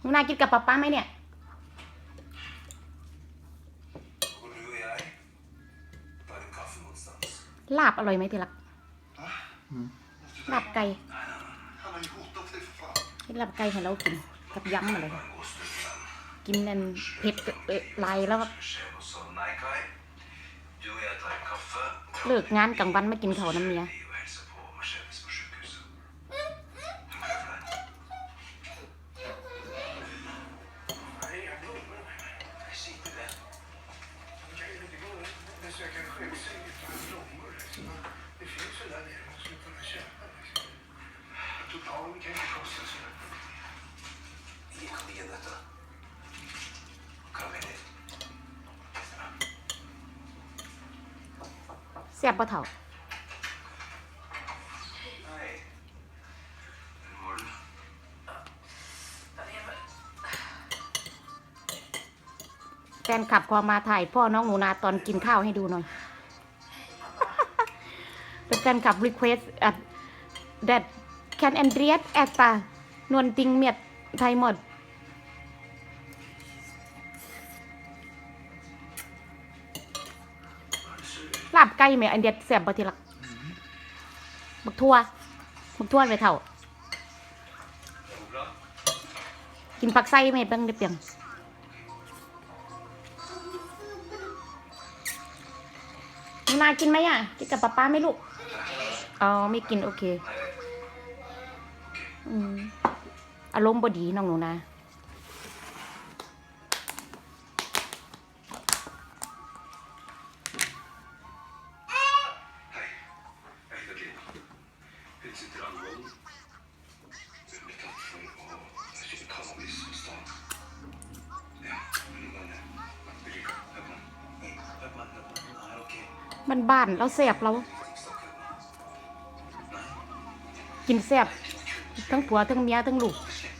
หนูากินกับป๊าป้าไหมเนี่ย ลาบอร่อยไหมทีละลาบไก่ลาบไก่ให้เรากินกับยำอะไรกินนั่นเผ็ดลายแล้วเลิกงานกลางวันไม่กินเขาน้นเมีย แซ่บปะเถ่า Hei. Morgen. แฟนขับพอมาถ่ายพ่อน้องหนูนาตอนกินข้าวให้ดูหน่อย เป็นแฟนขับ request at that านวลติงเมียดไทยหมดลาบไก่ไหมอันเดียดแซ่บบ่ทีละบักทั่วบักทั่วไปเท่า กินผักไส้ไหมเบิ่งได้เปียงหนูนากินไหมอะ กินกับป๊าป๊าไหมลูก อ๋อ ไม่กิน โอเค อารมณ์บดีน้องหนูนะมันบ้านแล้วแสบแล้วกินแสบ ทั้งผัวทั้งเมียทั้งลูก Slipp